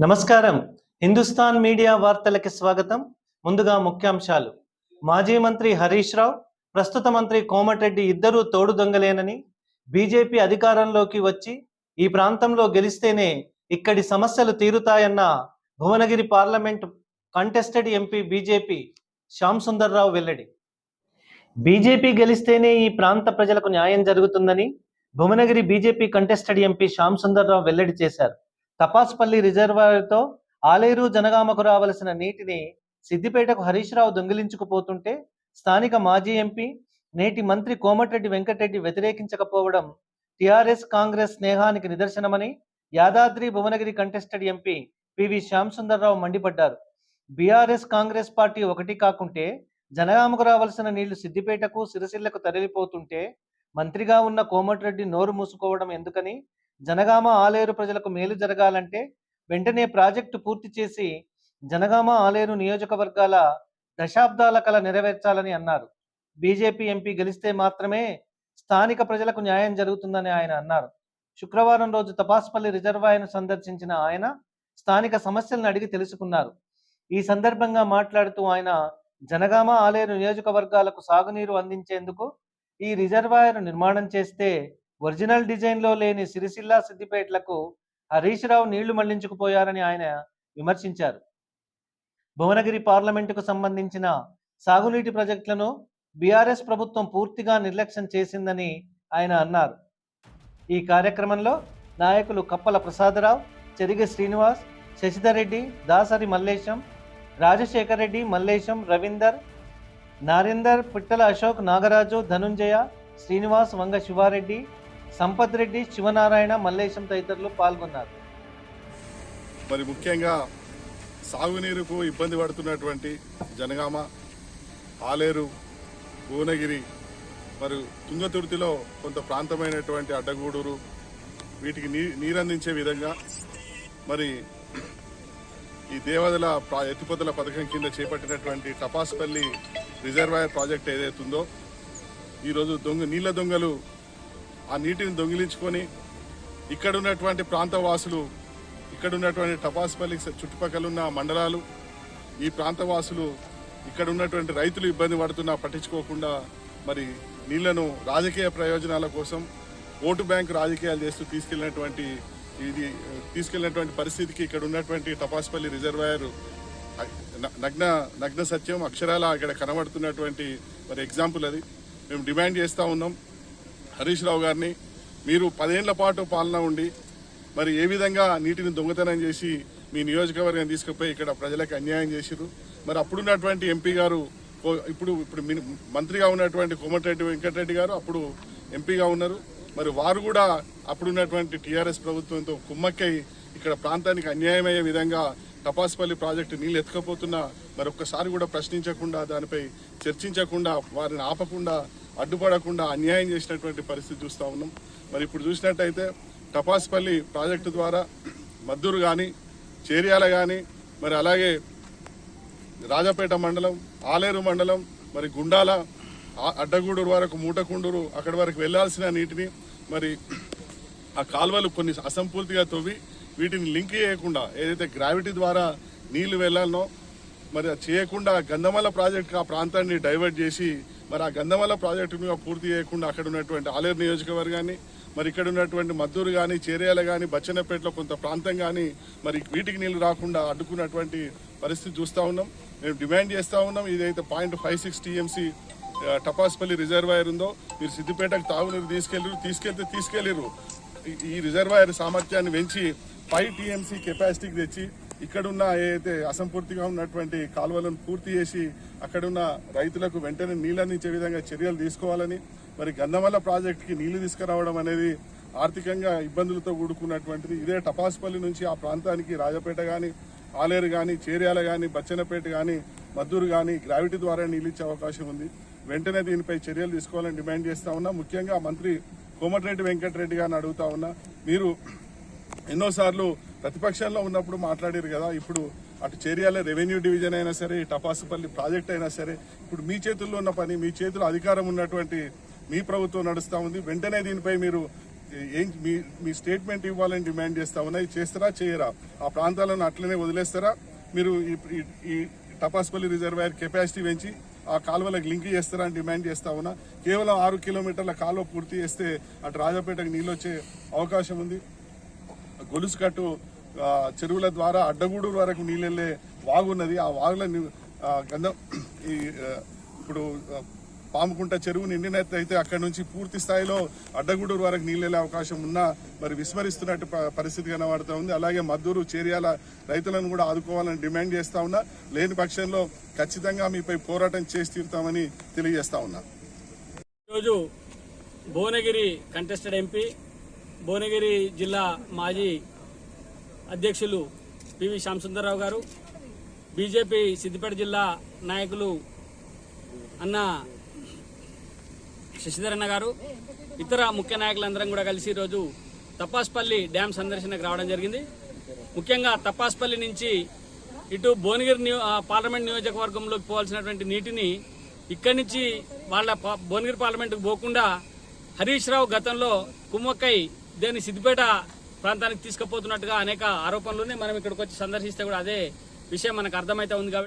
నమస్కారం. హిందుస్థాన్ మీడియా వార్తలకి స్వాగతం. ముందుగా ముఖ్యాంశాలు. మాజీ మంత్రి హరీష్ రావు ప్రస్తుత మంత్రి కోమటిరెడ్డి ఇద్దరూ తోడు దొంగలేనని బీజేపీ అధికారంలోకి వచ్చి ఈ ప్రాంతంలో గెలిస్తేనే ఇక్కడి సమస్యలు తీరుతాయన్న Bhuvanagiri parliament contested MP BJP Shyam Sundar Rao వెల్లడి. బీజేపీ గెలిస్తేనే ఈ ప్రాంత ప్రజలకు న్యాయం జరుగుతుందని Bhuvanagiri BJP contested MP Shyam Sundar Rao వెల్లడి చేశారు. తపాస్పల్లి రిజర్వాయర్తో ఆలేరు జనగామకు రావలసిన నీటిని సిద్దిపేటకు హరీష్ రావు దొంగిలించుకుపోతుంటే స్థానిక మాజీ ఎంపీ నేటి మంత్రి కోమటిరెడ్డి వెంకటరెడ్డి వ్యతిరేకించకపోవడం టిఆర్ఎస్ కాంగ్రెస్ స్నేహానికి నిదర్శనమని Yadadri Bhuvanagiri contested MP PV Shyam Sundar Rao మండిపడ్డారు. బీఆర్ఎస్ కాంగ్రెస్ పార్టీ ఒకటి కాకుంటే జనగామకు రావాల్సిన నీళ్ళు సిద్దిపేటకు సిరిసిల్లకు తరలిపోతుంటే మంత్రిగా ఉన్న కోమటిరెడ్డి నోరు మూసుకోవడం ఎందుకని జనగామ ఆలేరు ప్రజలకు మేలు జరగాలంటే వెంటనే ప్రాజెక్టు పూర్తి చేసి జనగామ ఆలేరు నియోజకవర్గాల దశాబ్దాల కల నెరవేర్చాలని అన్నారు. బీజేపీ ఎంపీ గెలిస్తే మాత్రమే స్థానిక ప్రజలకు న్యాయం జరుగుతుందని ఆయన అన్నారు. శుక్రవారం రోజు తపాస్పల్లి రిజర్వాయర్ను సందర్శించిన ఆయన స్థానిక సమస్యలను అడిగి తెలుసుకున్నారు. ఈ సందర్భంగా మాట్లాడుతూ ఆయన జనగామ ఆలేరు నియోజకవర్గాలకు సాగునీరు అందించేందుకు ఈ రిజర్వాయర్ నిర్మాణం చేస్తే ఒరిజినల్ డిజైన్లో లేని సిరిసిల్ల సిద్దిపేటలకు హరీష్ రావు నీళ్ళు మళ్ళించుకుపోయారని ఆయన విమర్శించారు. భువనగిరి పార్లమెంటుకు సంబంధించిన సాగునీటి ప్రాజెక్టులను బీఆర్ఎస్ ప్రభుత్వం పూర్తిగా నిర్లక్ష్యం చేసిందని ఆయన అన్నారు. ఈ కార్యక్రమంలో నాయకులు కప్పల ప్రసాదరావు చెరిగి శ్రీనివాస్ శశిధర్ రెడ్డి దాసరి మల్లేశం రాజశేఖర్ రెడ్డి మల్లేశం రవీందర్ నారేందర్ పిట్టల అశోక్ నాగరాజు ధనుంజయ శ్రీనివాస్ వంగ శివారెడ్డి సంపత్ రెడ్డి శివనారాయణ మల్లేశం తదితరులు పాల్గొన్నారు. మరి ముఖ్యంగా సాగునీరుకు ఇబ్బంది పడుతున్నటువంటి జనగామ ఆలేరు భువనగిరి మరియు తుంగతుర్తిలో కొంత ప్రాంతమైనటువంటి అడ్డగూడూరు వీటికి నీ నీరందించే విధంగా మరి ఈ దేవదల ప్రా- ఎత్తిపోతల పథకం కింద చేపట్టినటువంటి టపాస్పల్లి రిజర్వాయర్ ప్రాజెక్ట్ ఏదైతుందో ఈరోజు దొంగ నీళ్ళ దొంగలు ఆ నీటిని దొంగిలించుకొని ఇక్కడ ఉన్నటువంటి ప్రాంత వాసులు ఇక్కడ ఉన్నటువంటి టపాస్పల్లి చుట్టుపక్కల ఉన్న మండలాలు ఈ ప్రాంత వాసులు ఇక్కడ ఉన్నటువంటి రైతులు ఇబ్బంది పడుతున్నా పట్టించుకోకుండా మరి నీళ్ళను రాజకీయ ప్రయోజనాల కోసం ఓటు బ్యాంక్ రాజకీయాలు చేస్తూ తీసుకెళ్ళినటువంటి ఇది తీసుకెళ్ళినటువంటి పరిస్థితికి ఇక్కడ ఉన్నటువంటి టపాసుపల్లి రిజర్వాయర్ నగ్న నగ్న సత్యం అక్షరాల ఇక్కడ కనబడుతున్నటువంటి మరి ఎగ్జాంపుల్ అది. మేము డిమాండ్ చేస్తూ ఉన్నాం. హరీష్ రావు గారిని మీరు పదేళ్ళ పాటు పాలన ఉండి మరి ఏ విధంగా నీటిని దొంగతనం చేసి మీ నియోజకవర్గం తీసుకుపోయి ఇక్కడ ప్రజలకు అన్యాయం చేసిరు మరి అప్పుడున్నటువంటి ఎంపీ గారు ఇప్పుడు ఇప్పుడు మంత్రిగా ఉన్నటువంటి కోమటిరెడ్డి వెంకటరెడ్డి గారు అప్పుడు ఎంపీగా ఉన్నారు. మరి వారు కూడా అప్పుడున్నటువంటి టీఆర్ఎస్ ప్రభుత్వంతో కుమ్మక్కై ఇక్కడ ప్రాంతానికి అన్యాయమయ్యే విధంగా తపాస్పల్లి ప్రాజెక్టు నీళ్ళు ఎత్తుకపోతున్నా మరి ఒక్కసారి కూడా ప్రశ్నించకుండా దానిపై చర్చించకుండా వారిని ఆపకుండా అడ్డుపడకుండా అన్యాయం చేసినటువంటి పరిస్థితి చూస్తూ ఉన్నాం. మరి ఇప్పుడు చూసినట్టయితే టపాస్పల్లి ప్రాజెక్టు ద్వారా మద్దూరు కానీ చేర్యాల కానీ మరి అలాగే రాజాపేట మండలం ఆలేరు మండలం మరి గుండాల అడ్డగూడూరు వరకు మూటకుండూరు అక్కడి వరకు వెళ్ళాల్సిన నీటిని మరి ఆ కాలువలు కొన్ని అసంపూర్తిగా తవ్వి వీటిని లింక్ చేయకుండా ఏదైతే గ్రావిటీ ద్వారా నీళ్ళు వెళ్ళాలనో మరి అది చేయకుండా గంధమల ప్రాజెక్టు ఆ ప్రాంతాన్ని డైవర్ట్ చేసి మరి ఆ గంధమల ప్రాజెక్టును పూర్తి చేయకుండా అక్కడ ఉన్నటువంటి ఆలేరు నియోజకవర్గాన్ని మరి ఇక్కడ ఉన్నటువంటి మద్దూరు కానీ చేర్యాల కానీ బచ్చన్నపేటలో కొంత ప్రాంతం కానీ మరి వీటికి నీళ్ళు రాకుండా అడ్డుకున్నటువంటి పరిస్థితి చూస్తూ ఉన్నాం. మేము డిమాండ్ చేస్తూ ఉన్నాం. ఇదైతే point five six TMC Tapaspalli reservoir ఉందో మీరు సిద్దిపేటకు తాగునీరు తీసుకెళ్ళరు తీసుకెళ్తే తీసుకెళ్ళరు. ఈ- రిజర్వాయర్ సామర్థ్యాన్ని పెంచి ఫైవ్ టీఎంసీ కెపాసిటీకి తెచ్చి ఇక్కడున్న ఏదైతే అసంపూర్తిగా ఉన్నటువంటి కాలువలను పూర్తి చేసి అక్కడున్న రైతులకు వెంటనే నీళ్ళందించే విధంగా చర్యలు తీసుకోవాలని మరి గంధమల్ల ప్రాజెక్టుకి నీళ్ళు తీసుకురావడం అనేది ఆర్థికంగా ఇబ్బందులతో కూడుకున్నటువంటిది. ఇదే టపాసుపల్లి నుంచి ఆ ప్రాంతానికి రాజపేట కానీ ఆలేరు కానీ చేర్యాల కానీ బచ్చన్నపేట కానీ మద్దూరు కానీ గ్రావిటీ ద్వారా నీళ్ళు ఇచ్చే అవకాశం ఉంది. వెంటనే దీనిపై చర్యలు తీసుకోవాలని డిమాండ్ చేస్తా ఉన్నా. ముఖ్యంగా మంత్రి కోమటిరెడ్డి వెంకటరెడ్డి గారిని అడుగుతా ఉన్నా మీరు ఎన్నోసార్లు ప్రతిపక్షంలో ఉన్నప్పుడు మాట్లాడారు కదా ఇప్పుడు అటు చేరియాల రెవెన్యూ డివిజన్ అయినా సరే టపాసుపల్లి ప్రాజెక్ట్ అయినా సరే ఇప్పుడు మీ చేతుల్లో ఉన్న పని మీ చేతిలో అధికారం ఉన్నటువంటి మీ ప్రభుత్వం నడుస్తూ ఉంది వెంటనే దీనిపై మీరు ఏం మీ మీ స్టేట్మెంట్ ఇవ్వాలని డిమాండ్ చేస్తా ఉన్నా చేస్తారా చేయరా? ఆ ప్రాంతాలను అట్లనే వదిలేస్తారా? మీరు ఈ- టపాసుపల్లి రిజర్వాయర్ కెపాసిటీ పెంచి ఆ కాలువలకు లింక్ చేస్తారా అని డిమాండ్ చేస్తా ఉన్నా. కేవలం ఆరు కిలోమీటర్ల కాలువ పూర్తి చేస్తే అటు రాజాపేటకు నీళ్ళు వచ్చే అవకాశం ఉంది. గొలుసు కట్టు చెరువుల ద్వారా అడ్డగూడూరు వరకు నీళ్ళు వెళ్ళే వాగున్నది ఆ వాగుల గంధం ఈ ఇప్పుడు పాముకుంట చెరువు నిండినట్లయితే అక్కడ నుంచి పూర్తి స్థాయిలో అడ్డగూడూరు వరకు నీళ్ళు వెళ్ళే అవకాశం ఉన్నా మరి విస్మరిస్తున్నట్టు పరిస్థితి కనబడుతూ ఉంది. అలాగే మద్దూరు చేరియాల రైతులను కూడా ఆదుకోవాలని డిమాండ్ చేస్తా ఉన్నా. లేని పక్షంలో ఖచ్చితంగా మీపై పోరాటం చేసి తీరుతామని తెలియజేస్తా ఉన్నా. ఈరోజు భువనగిరి కంటెస్టెడ్ ఎంపీ భువనగిరి జిల్లా మాజీ అధ్యక్షులు పివి శ్యాంసుందర్రావు గారు బీజేపీ సిద్దిపేట జిల్లా నాయకులు అన్న శశిధరన్న గారు ఇతర ముఖ్య నాయకులందరం కూడా కలిసి ఈరోజు తపాస్పల్లి డ్యామ్ సందర్శనకు రావడం జరిగింది. ముఖ్యంగా తపాస్పల్లి నుంచి ఇటు భువనగిరి నియో పార్లమెంట్ నియోజకవర్గంలోకి పోవాల్సినటువంటి నీటిని ఇక్కడి నుంచి వాళ్ళ భువనగిరి పార్లమెంటుకు పోకుండా హరీష్ రావు గతంలో కుమ్మక్కై దేని సిద్దిపేట ప్రాంతానికి తీసుకుపోతున్నట్టుగా అనేక ఆరోపణలు మనం ఇక్కడికి వచ్చి సందర్శిస్తే కూడా అదే విషయం మనకు అర్థమైతే ఉంది కాబట్టి